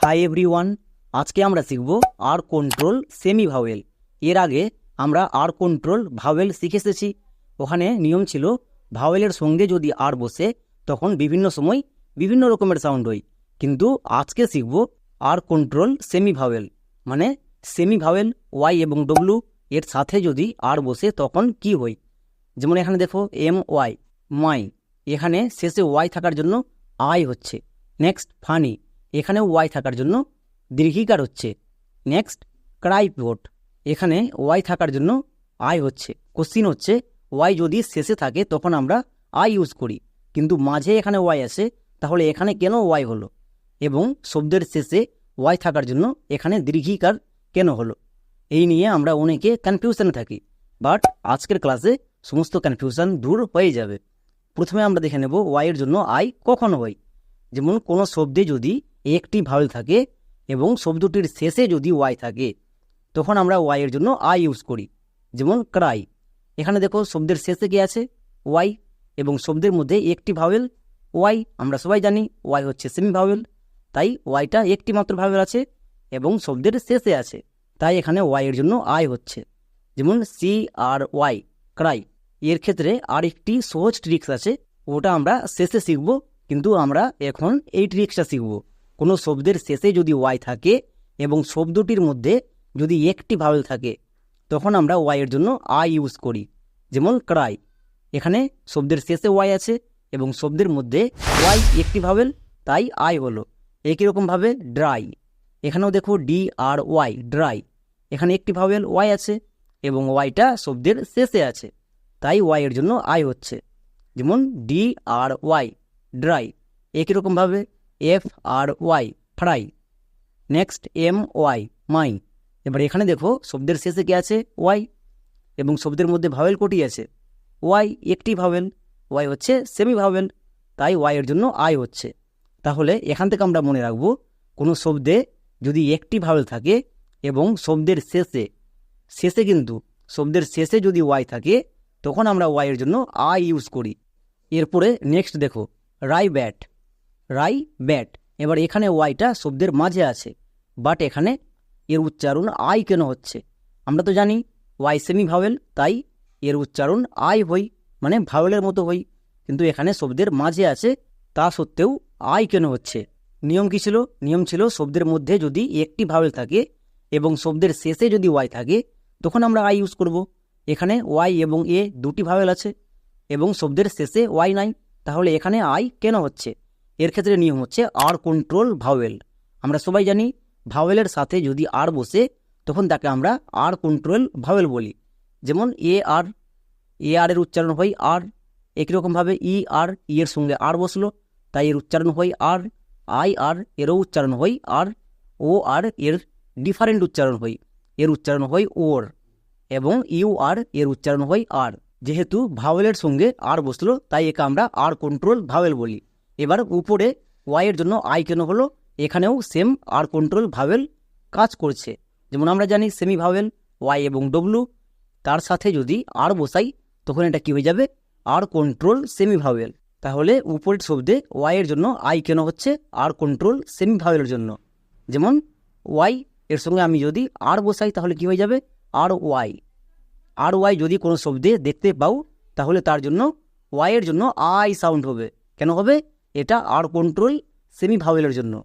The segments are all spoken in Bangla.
হাই এভরিওয়ান আজকে আমরা শিখব আর কন্ট্রোল সেমি ভাওয়েল এর আগে আমরা আর কন্ট্রোল ভাওয়েল শিখে এসেছি ওখানে নিয়ম ছিল ভাওয়েলের সঙ্গে যদি আর বসে, তখন বিভিন্ন সময় বিভিন্ন রকমের সাউন্ড হয়। কিন্তু আজকে শিখব আর কন্ট্রোল সেমি ভাওয়েল মানে সেমি ভাওয়েল ওয়াই এবং ডব্লু এর সাথে যদি আর বসে, তখন কি হয়? যেমন এখানে দেখো এম ওয়াই মাই এখানে শেষে ওয়াই থাকার জন্য আই হচ্ছে। নেক্সট ফানি এখানেও ওয়াই থাকার জন্য দীর্ঘিকার হচ্ছে। নেক্সট ক্রাইপোর্ট এখানে ওয়াই থাকার জন্য আই হচ্ছে। কোশ্চিন হচ্ছে ওয়াই যদি শেষে থাকে, তখন আমরা আই ইউজ করি। কিন্তু মাঝে এখানে ওয়াই আসে তাহলে এখানে কেন ওয়াই হলো? এবং শব্দের শেষে ওয়াই থাকার জন্য এখানে দীর্ঘিকার কেন হলো? এই নিয়ে আমরা অনেকে কনফিউশনে থাকি। বাট আজকের ক্লাসে সমস্ত কনফিউশন দূর হয়ে যাবে। প্রথমে আমরা দেখে নেব ওয়াইয়ের জন্য আই কখন হয়। যেমন কোনো শব্দে যদি একটি ভাওয়েল থাকে এবং শব্দটির শেষে যদি ওয়াই থাকে, তখন আমরা ওয়াইয়ের জন্য আই ইউজ করি, যেমন ক্রাই এখানে দেখো শব্দের শেষে কি আছে? ওয়াই এবং শব্দের মধ্যে একটি ভাওয়েল ওয়াই আমরা সবাই জানি ওয়াই হচ্ছে সেমি ভাওয়েল তাই ওয়াইটা একটি মাত্র ভাওয়েল আছে এবং শব্দের শেষে আছে, তাই এখানে ওয়াইয়ের জন্য আই হচ্ছে, যেমন সি আর ওয়াই ক্রাই এর ক্ষেত্রে আর একটি সহজ ট্রিক্স আছে, ওটা আমরা শেষে শিখব, কিন্তু আমরা এখন এই ট্রিক্সটা শিখব। কোনো শব্দের শেষে যদি ওয়াই থাকে এবং শব্দটির মধ্যে যদি একটি ভাওয়েল থাকে, তখন আমরা ওয়াইয়ের জন্য আই ইউজ করি, যেমন ক্রাই এখানে শব্দের শেষে ওয়াই আছে এবং শব্দের মধ্যে ওয়াই একটি ভাবেল তাই আই হলো। একই রকমভাবে ড্রাই এখানেও দেখো ডি আর ওয়াই ড্রাই এখানে একটি ভাবেল ওয়াই আছে এবং ওয়াইটা শব্দের শেষে আছে, তাই ওয়াইয়ের জন্য আই হচ্ছে, যেমন ডি আর ওয়াই ড্রাই একই রকমভাবে F R Y fry next M Y my এবার এখানে দেখো, শব্দের শেষে কি আছে? ওয়াই এবং শব্দের মধ্যে ভাওয়েল কোটি আছে। ওয়াই একটি ভাওয়েল ওয়াই হচ্ছে সেমি ভাওয়েল তাই ওয়াইয়ের জন্য আই হচ্ছে। তাহলে এখান থেকে আমরা মনে রাখব, কোনো শব্দে যদি একটি ভাওয়েল থাকে এবং শব্দের শেষে শেষে কিন্তু শব্দের শেষে যদি ওয়াই থাকে, তখন আমরা ওয়াইয়ের জন্য আই ইউজ করি। এরপরে নেক্সট দেখো রাই ব্যাট রাই, ব্যাট। এবার এখানে ওয়াইটা শব্দের মাঝে আছে। বাট এখানে এর উচ্চারণ আই কেন হচ্ছে? আমরা তো জানি, ওয়াই সেমি ভাওয়েল, তাই এর উচ্চারণ আই হই মানে ভাওয়েলের মতো হই। কিন্তু এখানে শব্দের মাঝে আছে, তা সত্ত্বেও আই কেন হচ্ছে? নিয়ম কী ছিল? নিয়ম ছিল শব্দের মধ্যে যদি একটি ভাওয়েল থাকে এবং শব্দের শেষে যদি ওয়াই থাকে, তখন আমরা আই ইউজ করব। এখানে ওয়াই এবং এ দুটি ভাওয়েল আছে এবং শব্দের শেষে ওয়াই নাই। তাহলে এখানে আই কেন হচ্ছে? এর ক্ষেত্রে নিয়ম হচ্ছে আর কন্ট্রোল ভাওয়েল আমরা সবাই জানি ভাওয়েলের সাথে যদি আর বসে, তখন তাকে আমরা আর কন্ট্রোল ভাওয়েল বলি। যেমন এ আর এ আর এর উচ্চারণ হয় আর, একই রকমভাবে ই আর, ই এর সঙ্গে আর বসল, তাই এর উচ্চারণ হয় আর, আই আর এরও উচ্চারণ হয় আর, ও আর এর ডিফারেন্ট উচ্চারণ হয়। এর উচ্চারণ হয় ওর এবং ইউ আর এর উচ্চারণ হয় আর। যেহেতু ভাওয়েলের সঙ্গে আর বসল, তাই একে আমরা আর কন্ট্রোল ভাওয়েল বলি। এবার উপরে ওয়াইয়ের জন্য আই কেন হলো? এখানেও সেম আর কন্ট্রোল ভাওয়েল কাজ করছে। যেমন আমরা জানি সেমি ভাওয়েল ওয়াই এবং ডব্লু তার সাথে যদি আর বসাই, তখন এটা কী হয়ে যাবে? আর কন্ট্রোল সেমি ভাওয়েল তাহলে উপরের শব্দে ওয়াইয়ের জন্য আই কেন হচ্ছে? আর কন্ট্রোল সেমি ভাওয়েলের জন্য। যেমন ওয়াই এর সঙ্গে আমি যদি আর বসাই, তাহলে কী হয়ে যাবে? আর ওয়াই আর ওয়াই যদি কোনো শব্দে দেখতে পাও, তাহলে তার জন্য ওয়াইয়ের জন্য আই সাউন্ড হবে। কেন হবে? এটা আর কন্ট্রোল সেমি ভাওয়েলের জন্য।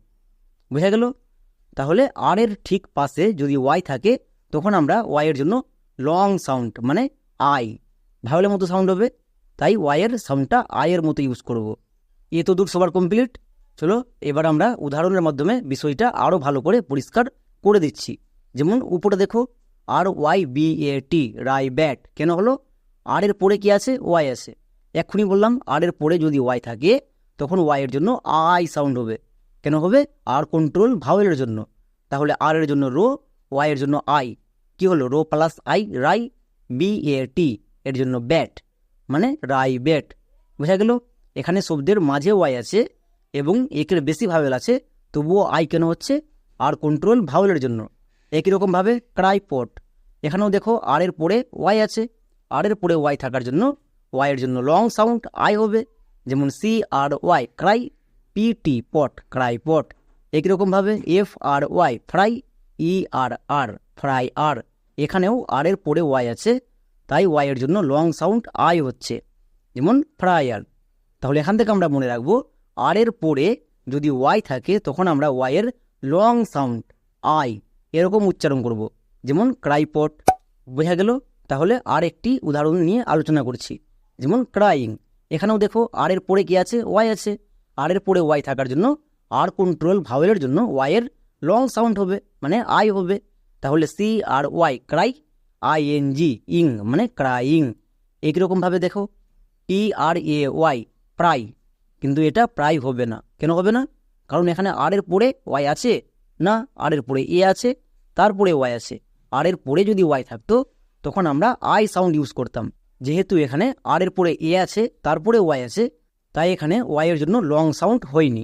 বোঝা গেল? তাহলে আর এর ঠিক পাশে যদি ওয়াই থাকে, তখন আমরা ওয়াইয়ের জন্য লং সাউন্ড মানে আই ভাওয়েলের মতো সাউন্ড হবে। তাই ওয়াইয়ের সাউন্ডটা আয়ের মতো ইউজ করব। এ তো দূর সবার কমপ্লিট চলো, এবার আমরা উদাহরণের মাধ্যমে বিষয়টা আরও ভালো করে পরিষ্কার করে দিচ্ছি। যেমন উপরে দেখো R Y B A T rye bat কেন হলো? আর এর পরে কি আছে? ওয়াই আছে। এক্ষুনি বললাম আর এর পরে যদি ওয়াই থাকে তখন ওয়াইয়ের জন্য আই সাউন্ড হবে। কেন হবে? আর কন্ট্রোল ভাওয়েলের জন্য। তাহলে আর এর জন্য রো ওয়াইয়ের জন্য আই কি হলো? Row plus I rye B A T এর জন্য ব্যাট মানে রাই ব্যাট বোঝা গেল? এখানে শব্দের মাঝে ওয়াই আছে এবং একের বেশি ভাওয়েল আছে, তবুও আই কেন হচ্ছে? আর কন্ট্রোল ভাওয়েলের জন্য। একই রকমভাবে ক্রাইপট এখানেও দেখো আর এর পরে ওয়াই আছে। আর এর পরে ওয়াই থাকার জন্য ওয়াইয়ের জন্য লং সাউন্ড আই হবে। যেমন C R Y cry P T pot cry pot একই রকমভাবে F R Y fry E R R fry আর এখানেও আর এর পরে ওয়াই আছে, তাই ওয়াই এর জন্য লং সাউন্ড আই হচ্ছে। যেমন ফ্রায়ার তাহলে এখান থেকে আমরা মনে রাখব আর এর পরে যদি ওয়াই থাকে, তখন আমরা ওয়াই এর লং সাউন্ড আই এরকম উচ্চারণ করব। যেমন ক্রাইপট বোঝা গেল? তাহলে আর একটি উদাহরণ নিয়ে আলোচনা করছি। যেমন ক্রাইং এখানেও দেখো আর এর পরে কি আছে? ওয়াই আছে। আর এর পরে ওয়াই থাকার জন্য আর কন্ট্রোল ভাওয়েলের জন্য ওয়াই এর লং সাউন্ড হবে মানে আই হবে। তাহলে C R Y cry I N G ing মানে ক্রাইং একই রকমভাবে দেখো টি আর এ ওয়াই প্রায় কিন্তু এটা প্রায় হবে না। কেন হবে না? কারণ এখানে আর এর পরে ওয়াই আছে না আর এর পরে এ আছে, তারপরে ওয়াই আছে। আর এর পরে যদি ওয়াই থাকতো, তখন আমরা আই সাউন্ড ইউজ করতাম। যেহেতু এখানে আর এর পরে এ আছে, তারপরে ওয়াই আছে, তাই এখানে ওয়াই এর জন্য লং সাউন্ড হয়নি।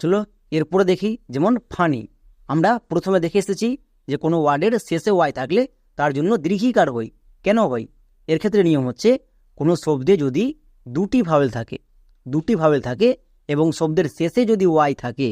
চলো এরপরে দেখি যেমন ফানি আমরা প্রথমে দেখে এসেছি যে কোনো ওয়ার্ডের শেষে ওয়াই থাকলে তার জন্য দীর্ঘিকার হয়। কেন হয়? এর ক্ষেত্রে নিয়ম হচ্ছে কোনো শব্দে যদি দুটি ভাওয়েল থাকে, দুটি ভাওয়েল থাকে এবং শব্দের শেষে যদি ওয়াই থাকে,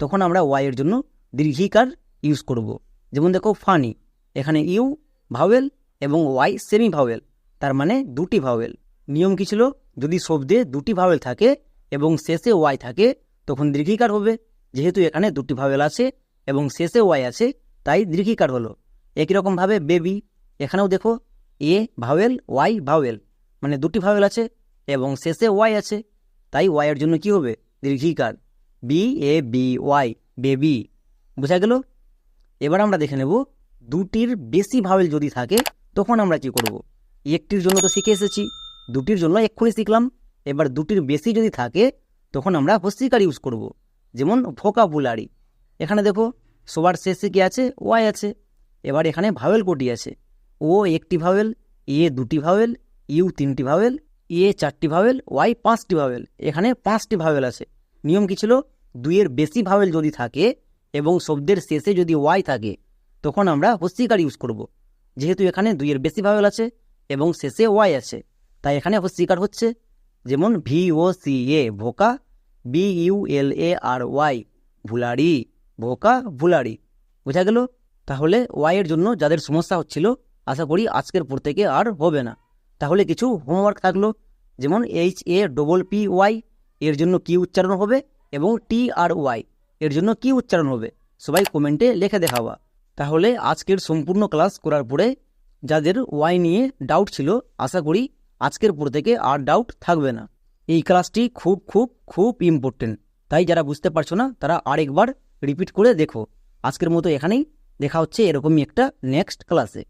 তখন আমরা ওয়াই এর জন্য দীর্ঘিকার ইউজ করব। যেমন দেখো ফানি এখানে ইউ ভাওয়েল এবং ওয়াই সেমি ভাওয়েল তার মানে দুটি ভাওয়েল নিয়ম কি ছিল? যদি শব্দে দুটি ভাওয়েল থাকে এবং শেষে ওয়াই থাকে, তখন দীর্ঘিকার হবে। যেহেতু এখানে দুটি ভাওয়েল আছে এবং শেষে ওয়াই আছে, তাই দীর্ঘিকার হলো। একই রকমভাবে বেবি এখানেও দেখো, এ ভাওয়েল ওয়াই ভাওয়েল মানে দুটি ভাওয়েল আছে এবং শেষে ওয়াই আছে। তাই ওয়াই এর জন্য কি হবে? দীর্ঘিকার। B A B Y baby বোঝা গেল? এবার আমরা দেখে নেব, দুটির বেশি ভাওয়েল যদি থাকে, তখন আমরা কি করব? একটির জন্য তো শিখে এসেছি, দুটির জন্য এক্ষুনি শিখলাম। এবার দুটির বেশি যদি থাকে, তখন আমরা হস্তিকার ইউজ করব, যেমন ভোকাবুলারি এখানে দেখো, সবার শেষে কি আছে? ওয়াই আছে। এবার এখানে ভাওয়েল কোটি আছে। ও একটি ভাওয়েল এ দুটি ভাওয়েল ইউ তিনটি ভাওয়েল এ চারটি ভাওয়েল ওয়াই পাঁচটি ভাওয়েল এখানে পাঁচটি ভাওয়েল আছে। নিয়ম কি ছিল? দুইয়ের বেশি ভাওয়েল যদি থাকে এবং শব্দের শেষে যদি ওয়াই থাকে, তখন আমরা হস্তিকার ইউজ করব। যেহেতু এখানে দুইয়ের বেশি ভাওয়েল আছে এবং শেষে ওয়াই আছে। তাই এখানে হস্তিকার হচ্ছে যেমন V O C A voca B U L A R Y bulary vocabulary বোঝা গেল? তাহলে ওয়াই এর জন্য যাদের সমস্যা হচ্ছিল, আশা করি আজকের পর থেকে আর হবে না। তাহলে কিছু হোমওয়ার্ক থাকল, যেমন H A double P Y এর জন্য কি উচ্চারণ হবে এবং টি আর ওয়াই এর জন্য কি উচ্চারণ হবে, সবাই কমেন্টে লেখে দেখাবা। তাহলে আজকের সম্পূর্ণ ক্লাস করার পরে যাদের ওয়াই নিয়ে ডাউট ছিল, আশা করি আজকের পর থেকে আর ডাউট থাকবে না। এই ক্লাসটি খুব খুব খুব ইম্পর্টেন্ট তাই যারা বুঝতে পারছ না, তারা আরেকবার রিপিট করে দেখো। আজকের মতো এখানেই। দেখা হচ্ছে এরকমই একটা নেক্সট ক্লাসে